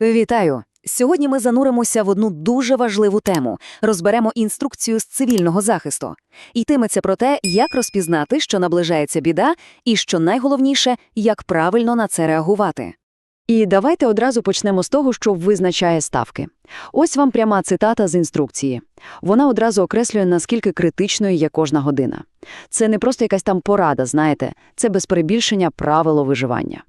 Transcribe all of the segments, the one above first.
Вітаю! Сьогодні ми зануримося в одну дуже важливу тему розберемо інструкцію з цивільного захисту. Йтиметься про те, як розпізнати, що наближається біда, і що найголовніше, як правильно на це реагувати. І давайте одразу почнемо з того, що визначає ставки. Ось вам пряма цитата з інструкції. Вона одразу окреслює, наскільки критичною є кожна година. Це не просто якась там порада, знаєте, це без перебільшення правило виживання.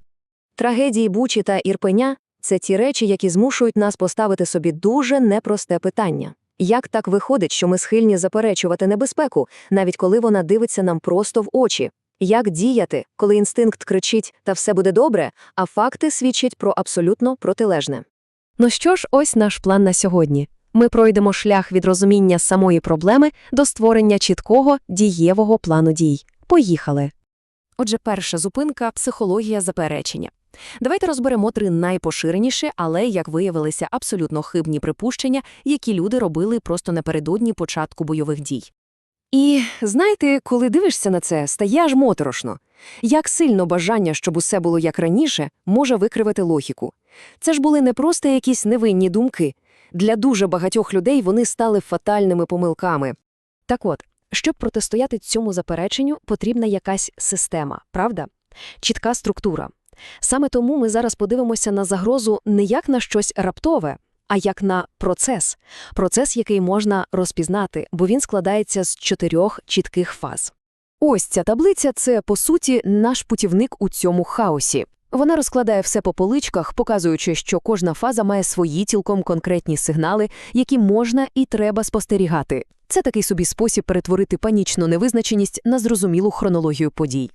Трагедії Бучі та Ірпеня – це ті речі, які змушують нас поставити собі дуже непросте питання. Як так виходить, що ми схильні заперечувати небезпеку, навіть коли вона дивиться нам просто в очі? Як діяти, коли інстинкт кричить «та все буде добре», а факти свідчать про абсолютно протилежне? Ну що ж, ось наш план на сьогодні. Ми пройдемо шлях від розуміння самої проблеми до створення чіткого, дієвого плану дій. Поїхали! Отже, перша зупинка – психологія заперечення. Давайте розберемо три найпоширеніші, але, як виявилися, абсолютно хибні припущення, які люди робили просто напередодні початку бойових дій. І знаєте, коли дивишся на це, стає аж моторошно. Як сильно бажання, щоб усе було як раніше, може викривити логіку. Це ж були не просто якісь невинні думки. Для дуже багатьох людей вони стали фатальними помилками. Так от, щоб протистояти цьому запереченню, потрібна якась система, правда? Чітка структура. Саме тому ми зараз подивимося на загрозу не як на щось раптове, а як на процес. Процес, який можна розпізнати, бо він складається з чотирьох чітких фаз. Ось ця таблиця це, по суті, наш путівник у цьому хаосі. Вона розкладає все по поличках, показуючи, що кожна фаза має свої цілком конкретні сигнали, які можна і треба спостерігати. Це такий собі спосіб перетворити панічну невизначеність на зрозумілу хронологію подій.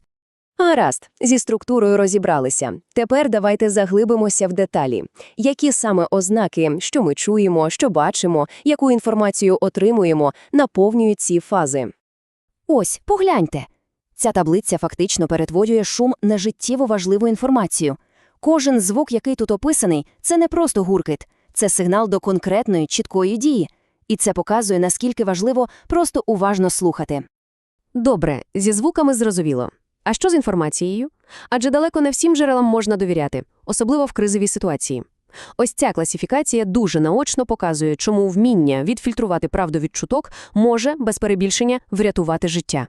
Гаразд, зі структурою розібралися. Тепер давайте заглибимося в деталі. Які саме ознаки, що ми чуємо, що бачимо, яку інформацію отримуємо, наповнюють ці фази? Ось, погляньте. Ця таблиця фактично перетворює шум на життєво важливу інформацію. Кожен звук, який тут описаний, це не просто гуркіт, це сигнал до конкретної, чіткої дії. І це показує, наскільки важливо просто уважно слухати. Добре, зі звуками зрозуміло. А що з інформацією? Адже далеко не всім джерелам можна довіряти, особливо в кризовій ситуації. Ось ця класифікація дуже наочно показує, чому вміння відфільтрувати правду від чуток може, без перебільшення, врятувати життя.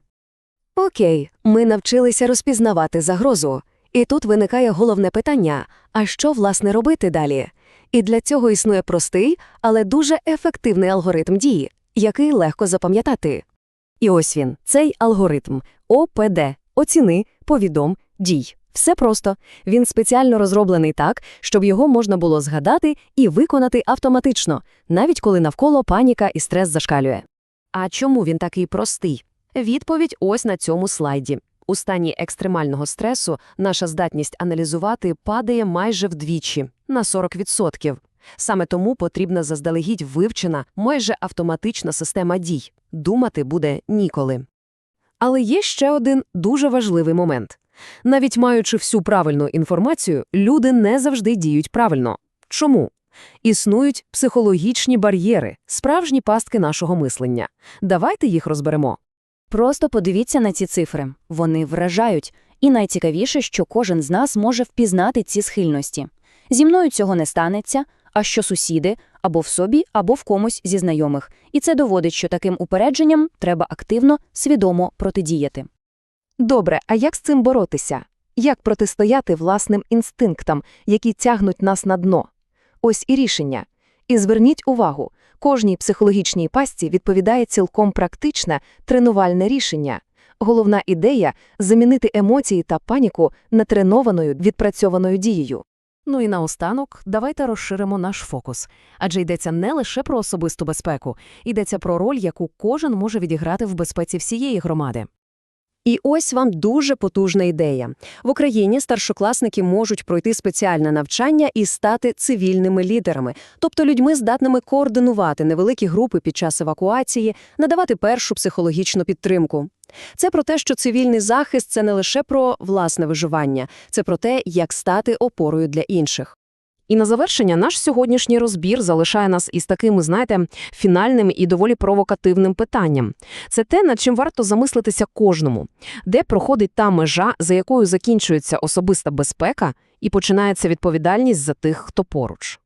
Окей, ми навчилися розпізнавати загрозу. І тут виникає головне питання – а що, власне, робити далі? І для цього існує простий, але дуже ефективний алгоритм дії, який легко запам'ятати. І ось він, цей алгоритм – ОПД – оціни, повідом, дій. Все просто. Він спеціально розроблений так, щоб його можна було згадати і виконати автоматично, навіть коли навколо паніка і стрес зашкалює. А чому він такий простий? Відповідь ось на цьому слайді. У стані екстремального стресу наша здатність аналізувати падає майже вдвічі на 40%. Саме тому потрібна заздалегідь вивчена, майже автоматична система дій. Думати буде ніколи. Але є ще один дуже важливий момент. Навіть маючи всю правильну інформацію, люди не завжди діють правильно. Чому? Існують психологічні бар'єри, справжні пастки нашого мислення. Давайте їх розберемо. Просто подивіться на ці цифри. Вони вражають. І найцікавіше, що кожен з нас може впізнати ці схильності. Зі мною цього не станеться, а що сусіди або в собі, або в комусь зі знайомих. І це доводить, що таким упередженням треба активно, свідомо протидіяти. Добре, а як з цим боротися? Як протистояти власним інстинктам, які тягнуть нас на дно? Ось і рішення. І зверніть увагу, кожній психологічній пастці відповідає цілком практичне, тренувальне рішення. Головна ідея – замінити емоції та паніку натренованою, відпрацьованою дією. Ну і наостанок, давайте розширимо наш фокус. Адже йдеться не лише про особисту безпеку, йдеться про роль, яку кожен може відіграти в безпеці всієї громади. І ось вам дуже потужна ідея. В Україні старшокласники можуть пройти спеціальне навчання і стати цивільними лідерами, тобто людьми, здатними координувати невеликі групи під час евакуації, надавати першу психологічну підтримку. Це про те, що цивільний захист це не лише про власне виживання, це про те, як стати опорою для інших. І на завершення наш сьогоднішній розбір залишає нас із таким, знаєте, фінальним і доволі провокативним питанням. Це те, над чим варто замислитися кожному, де проходить та межа, за якою закінчується особиста безпека і починається відповідальність за тих, хто поруч.